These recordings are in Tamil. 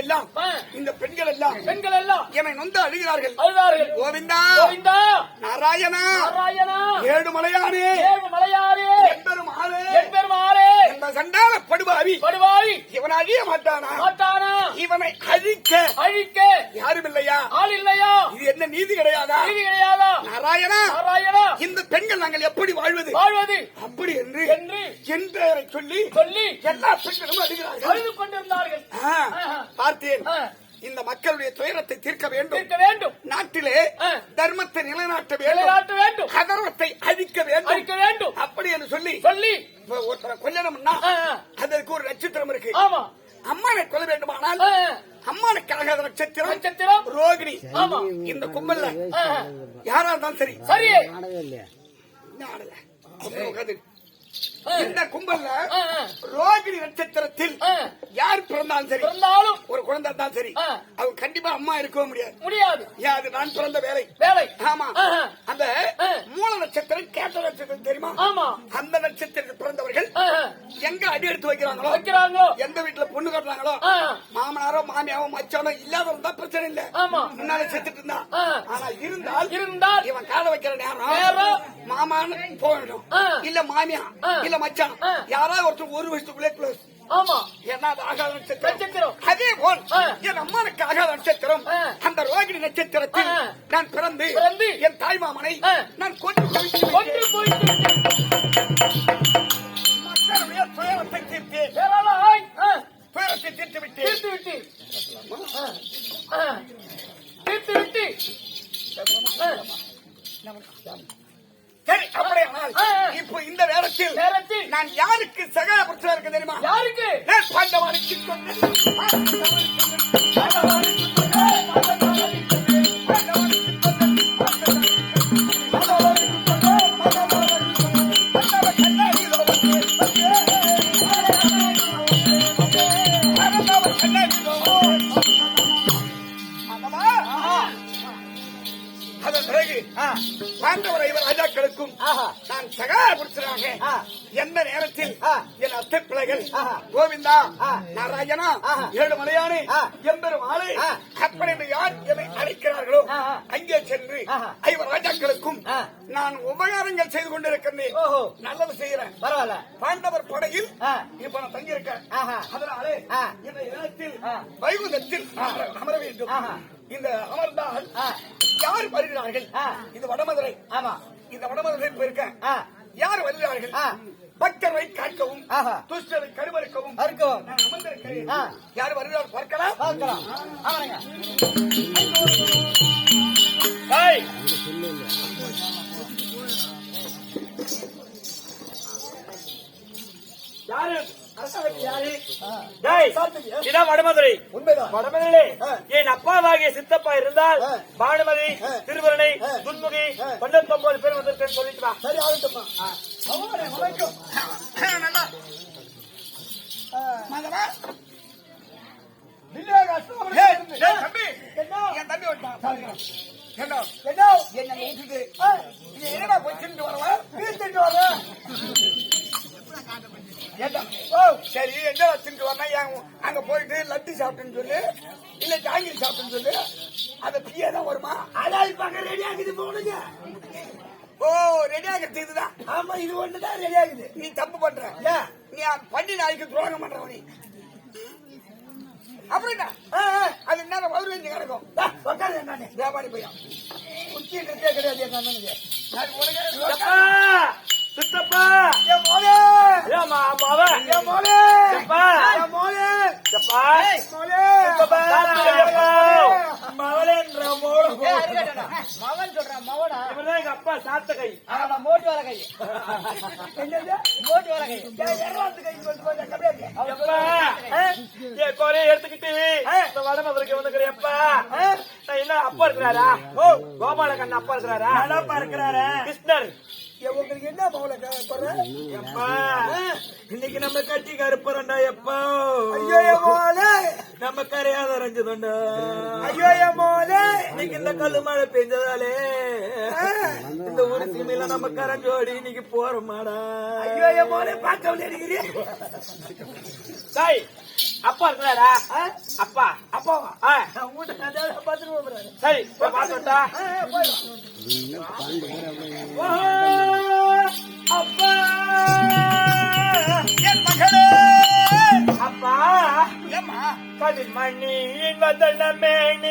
எல்லாம். இந்த பெண்கள் எல்லாம் பெண்கள் எல்லாம் என்னை நொந்து அழுகிறார்கள். அழுதார்கள். கோவிந்தா கோவிந்தா நாராயணா நாராயணா ஏழு மலையானே ஏழு மலையாரே என்பெரும் ஆளே என் பெருமாளே இந்த சண்டான படுபாவி படுவாய் இவன் அழிய மாட்டானா? மாட்டானா? இவனை அழிக்க அழிக்க யாரும் இல்லையா ஆள் இல்லையா? இது என்ன நீதி கிடையாதா? நீதி கிடையாதா? நாராயணா நாராயணா. இந்த பெண்கள் நாங்கள் எப்படி வாழ்வது? வாழ்வது? அப்படி என்று என்று என் பெயரை சொல்லி சொல்லி எல்லா பெண்களும் அழுகிறார்கள். அழுது கொண்டிருந்தார்கள். பார்த்தேன். இந்த மக்களுடைய துயரத்தை தீர்க்க வேண்டும். வேண்டும். நாட்டிலே. தர்மத்தை நிலைநாட்ட வேண்டும். நிலைநாட்ட வேண்டும். அதர்மத்தை அழிக்க வேண்டும். அழிக்க வேண்டும். அப்படி என்று சொல்லி சொல்லி. ஒருத்தரை ஆ. அதற்கு ஒரு நட்சத்திரம் இருக்கு. ஆமா. அம்மானை கொல்ல வேண்டுமானால் ஆ, அம்மானுக்காக அந்த நட்சத்திரம் நட்சத்திரம். ரோகிணி ஆமா. இந்த கும்பல்ல யாரா இருந்தாலும் சரி. சரி என்ன ஆடல? அப்புறம் உட்காந்து. இந்த கும்பல்ல. ரோகிணி நட்சத்திரத்தில். யார் பிறந்தாலும் சரி பிறந்தாலும் ஒரு குழந்தை தான் சரி. அவங்க கண்டிப்பா அம்மா இருக்கவே முடியாது முடியாது ஏன் அது நான் பிறந்த வேலை வேலை ஆமா. அந்த. மூல நட்சத்திரம் கேட்ட நட்சத்திரம் தெரியுமா ஆமா அந்த நட்சத்திரத்தில் பிறந்தவர்கள். எங்க அடி எடுத்து வைக்கிறாங்களோ வைக்கிறாங்களோ எந்த வீட்டுல பொண்ணு கட்டுறாங்களோ. மாமனாரோ மாமியாவோ மச்சானோ இல்லாத இருந்தா பிரச்சனை இல்ல ஆமா. முன்னாலே செத்துட்டு இருந்தா. ஆனா இருந்தால் இருந்தால் இவன் கால வைக்கிற நேரம் நேரம். மாமான்னு ஆ. இல்ல மாமியா ஆ. இல்ல மச்சான். ஆ. யாராவது ஒருத்தர் ஒரு வருஷத்துக்குள்ளே க்ளோஸ் அது போல். என் அம்மானுக்கு ஆகாத நட்சத்திரம். ஆ. அந்த ரோகிணி நட்சத்திரத்தில் ஆ. நான் பிறந்து என் தாய் மாமனை ஆ. நான் கொண்டு துயரத்தை ஆ, துயரத்தை தீர்த்து விட்டேன். தீர்த்து விட்டு. தீர்த்து விட்டு அப்படியானால். இப்போ இந்த நேரத்தில் நேரத்தில் நான் யாருக்கு பிரச்சனை இருக்கு தெரியுமா யாருக்கு பாண்டவனுக்கு சொன்னேன். அதன் பிறகு பாண்டவர் இவர் ராஜாக்களுக்கும் நான் சகல புருஷனாக எந்த நேரத்தில் என் அத்தை பிள்ளைகள் கோவிந்தா நாராயணா ஏழு மலையானே எம்பெரும் ஆளே அப்படி என்று யார் என்னை அழைக்கிறார்களோ அங்கே சென்று ஐவர் ராஜாக்களுக்கும் நான் உபகாரங்கள் செய்து கொண்டிருக்கிறேன். நல்லது செய்கிறேன். பரவாயில்ல. பாண்டவர் படையில். இப்ப நான் தங்கியிருக்கேன். அதனாலே. இந்த இடத்தில். வைகுந்தத்தில் அமர- வேண்டும். இந்த அமர்ந்தால். யார் வருகிறார்கள். இது வடமதுரை ஆமா இந்த வடமதுரை போயிருக்கேன். யார் வருகிறார்கள். பக்தரை காக்கவும் ஆஹா. துஷ்டரை கருவறுக்கவும் அறுக்கவும். நான் அமர்ந்திருக்கிறேன். யார் வருகிறார் பார்க்கலாம் பார்க்கலாம் யாரு வடமதுரை உண்மைதான். வடமதுரை. என் அப்பாவாகிய சித்தப்பா இருந்தால். பானுமதி. திருவரணை. துன்முகி ஆ. தொண்ணூத்தொன்பது பேர் வந்திருக்கேன்னு சொல்லிட்டு சரி ஆகட்டும்மா. என்ன? என்னடா போய் தின்னுட்டு வரவா தின்னுட்டு வர? ஏண்டா ஓ சரி என்னடா தின்னுட்டு வரனா ஏன் அங்க போயிட்டு லட்டு சாப்பிட்டுன்னு சொல்லு இல்ல ஜாங்கிரி சாப்பிட்டுன்னு சொல்லு. அந்த பிஏ தான் வருமா? அதான் பாக்க ரெடி ஆகுது போடுங்க ஓ ரெடி ஆகுது இதுதான். ஆமா இது ஒண்ணுதான் ரெடி ஆகுது. நீ தப்பு பண்ற. ஏன் நீ பண்ணி நாளைக்கு துரோகம் பண்றவ நீ. அப்படின்னா அது என்ன வயிறு வெஞ்சு கிடக்கும். உட்காரு என்னன்னு வியாபாரி பையன். குச்சின்றதே கிடையாது என் சித்தப்பா! என் மோளே! ஏன் மா- மாவ? என் மோளே! சித்தப்பா! என் மோளே! சித்தப்பா! மோளே! சித்தப்பா. மவளேன்ற எங்க அப்பா சாத்த கை. ஆமா மோட்டு வர கை. என்னது மோட்டு வர கை. ஏன் எர்ராத்து கை கொண்டு போய் அப்படியே இருக்கு. எப்பா! என் கோரையை எடுத்துக்கிட்டு இந்த வடமதுரைக்கு வந்துக்கிறேன் எப்பா? நான் என்ன அப்பா இருக்கிறாரா? கோபால கண்ணன் அப்பா இருக்கிறாரா? நல்லாப்பா இருக்கிறாரு? கிருஷ்ணர். உங்களுக்கு என்ன மோளை குறை? இன்னைக்கு நம்ம கட்டி கருப்பறண்டா எப்போ? ஐயோ மோலே நம்ம கரையாத அரைஞ்சதுண்டா. ஐயோ மோலே இன்னைக்கு இந்த கல்லு மழை பெஞ்சதாலே. இந்த ஒரு சீமையில நம்ம கரஞ்சோடி இன்னைக்கு போறோமாடா. ஐயோ மோலே பார்க்க விளையாடுகிறீ சாய் அப்பா இருக்கிறாரா? அப்பா. அப்பாவா சரி போய் பார்த்துட்டா Madalame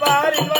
பாரின்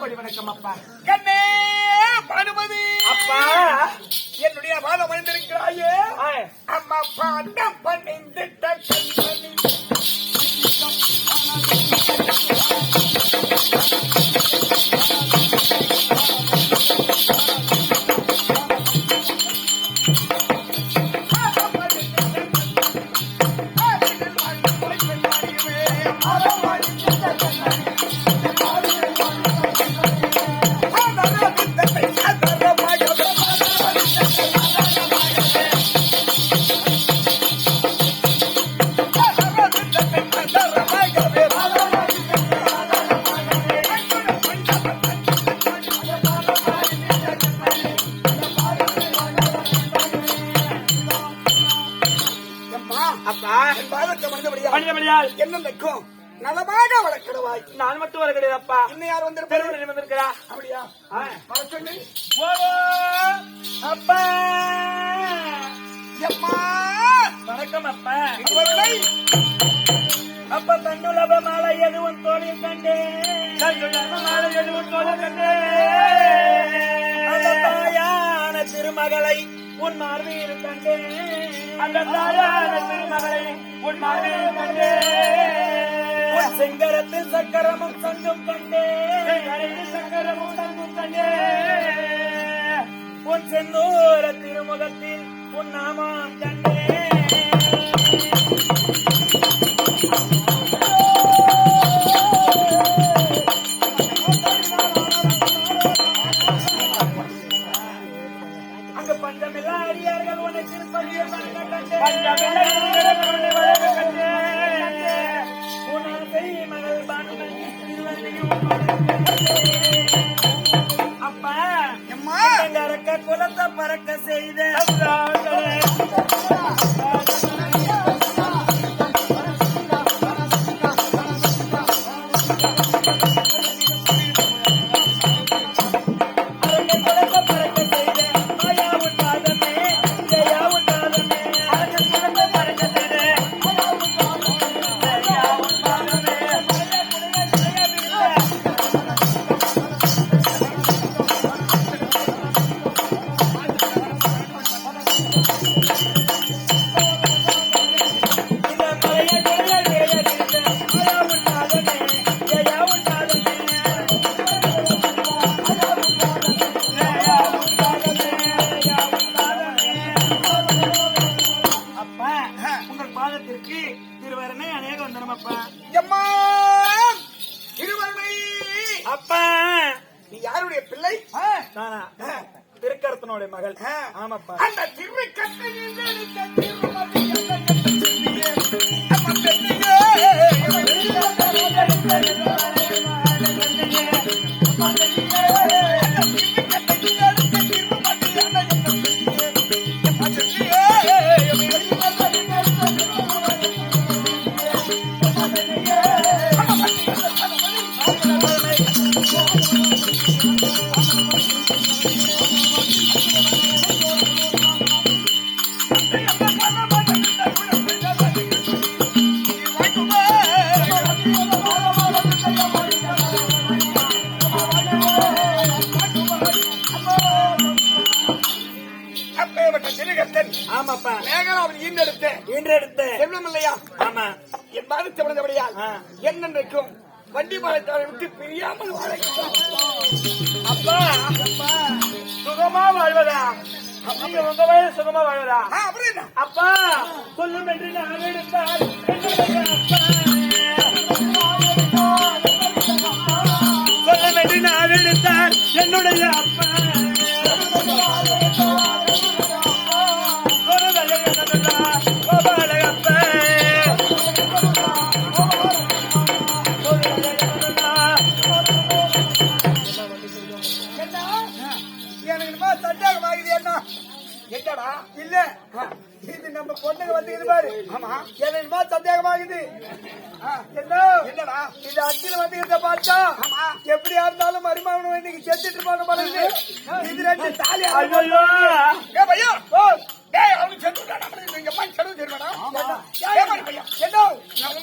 கொடி வணக்கம் அப்பா. என்றால் என்ன நடக்கும்? நலமாக வளர்க்கிறவாய். நான் மட்டும் வர கிடையாதுப்பா இன்னும் யார் வந்திருப்பாரு வந்திருக்கிறா? அப்படியா? வர சொல்லு அப்பா. எம்மா! வணக்கம் அப்பா. அப்ப தன்னுலப மாலை எதுவும் தோழில் கண்டே தன்னுலப மாலை எதுவும் தோழில் கண்டே அந்த தாயான திருமகளை உன் மார்பில் கண்டே அந்த தாயான திருமகளை உன் மார்பில் கண்டே உன் செங்கரத்தில் சக்கரமும் சங்கும் கண்டே. சக்கரமும் சங்கும் கண்டே. உன் செந்தூர திருமுகத்தில் உன் நாமம் கண்டே. ஆமாப்பா. அந்த திருவி கட்டணி எடுத்த திருமதி வண்டி பாலத்தாரை விட்டு பிரியாமல் வாழ அப்பா அப்பா. சுகமா வாழ்வதா? நீங்க உங்க வயது சுகமா வாழ்வதா? அப்பா சொல்லும் என்று நான் அப்பா. சொல்லும் என்று நான் எடுத்தால் என்னுடைய அப்பா. என்னடா? இல்ல. இது நம்ம பொண்ணுங்க வந்து இது பாரு. ஆமா. என்னமோ சந்தேகமாகுது. என்ன? என்னடா? இந்த அச்சில வந்து இத பார்த்தா ஆமா. எப்படியா இருந்தாலும் மருமகன் இன்னைக்கு செத்துட்டு இருப்பாங்க பழகுது இது ரெண்டு தாலி ஐயோ. ஏ பையா. ஓ. டேய் அவனுக்கு செத்து விட்டாடா அப்படி எங்க அம்மா செலவு தெரியுமாடா ஏ மாதிரி பையா. என்ன?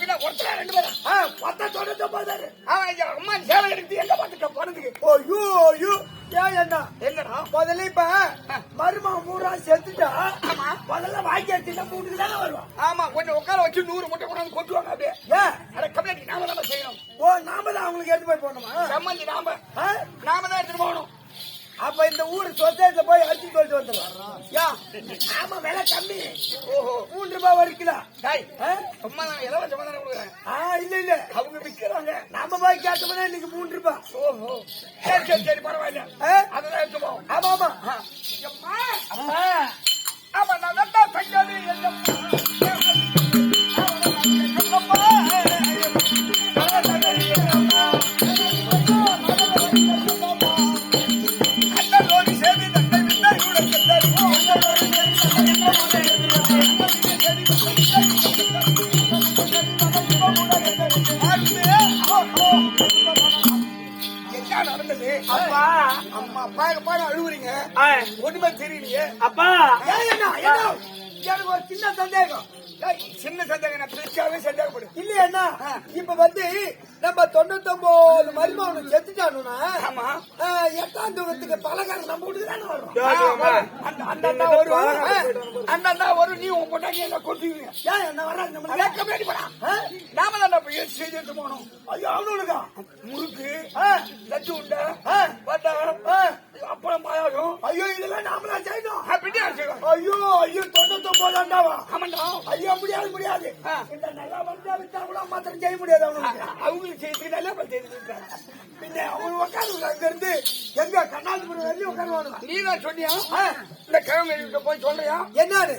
நான் ஒருத்தரா ரெண்டு பேரும் ஆ, பத்தா தொண்ணூத்தி ஒன்பதாரு அவன் எங்க அம்மா சேலை எடுத்து எங்க பாத்துக்க போனதுக்கு ஐயோ ஐயோ. ஏன் என்ன? என்னடா? முதல்ல இப்ப மருமகன் மூணா செத்துட்டா முதல்ல வாங்கி வச்சுட்டா மூணுக்கு தானே வருவான். ஆமா கொஞ்சம் உட்கார வச்சு நூறு முட்டை கொண்டாந்து கொட்டுவாங்க அப்படியே. ஏன் கம்ப்ளைண்ட் நாம தான் செய்யணும். ஓ நாம தான் அவங்களுக்கு எடுத்து போய் போடணுமா? சம்மந்தி நாம? நாம தான் எடுத்துட்டு போகணும். அப்ப இந்த ஊர் சொசைட்டில போய் அடிச்சு சொல்லிட்டு வந்துடும் யா. ஆமா விலை கம்மி. ஓஹோ. மூணு ரூபாய் ஒரு கிலோ டாய்? சும்மா நான் இலவசமா தானே கொடுக்குறேன். ஆ இல்ல இல்ல. அவங்க விக்கிறாங்க நாம போய் கேட்டோம்னா இன்னைக்கு மூணு ரூபாய். ஓஹோ. சரி சரி சரி பரவாயில்ல. ஆ? அதெல்லாம் எடுத்து போவோம். ஆமா ஆமா. அப்பா. அம்மா அப்பா அப்பா அழுவுறீங்க. ஒண்ணுமே தெரியலையே. அப்பா. எனக்கு ஒரு சின்ன சந்தேகம். சின்ன சந்தேகம் நான் பிரிச்சாவே சந்தேகப்படும் இல்லையா என்ன இப்ப வந்து நம்ம தொண்ணூத்தி ஒன்பது மருமகன் செத்துட்டானுனா ஆமா. எட்டாம் தூரத்துக்கு பலகாரம் நம்ம வீட்டுக்கு தானே வரும் அந்த அண்ணா வரும். நீ உன் பொண்டாட்டி எல்லாம் கொட்டுவீங்க ஏன் என்ன வராது நம்ம அதான் கம்ப்ளைண்ட் பண்ணா நாம தான் போய் செய்து போனோம். ஐயோ அவனுக்கா முறுக்கு லட்டு உண்டை ஆ. அப்புறம் பாயாசம். ஐயோ இதெல்லாம் நாமளா செய்யணும். அப்படியே செய்வோம் ஐயோ ஐயோ தொண்ணூத்தி ஒன்பது ஆண்டாவா ஆமாண்டா. ஐயோ முடியாது முடியாது. இந்த நல்லா வந்தா விட்டா கூட மாத்திரம் செய்ய முடியாது அவனுக்கு. அவங்களுக்கு செய்து நல்லா இருக்காங்க பின்ன அவன் உட்காந்து அங்க இருந்து எங்க கண்ணாடிபுரம் வரையும் உட்காருவானுங்க நீ சொன்னியா. இந்த கிழமை போய் சொல்றியா? என்னன்னு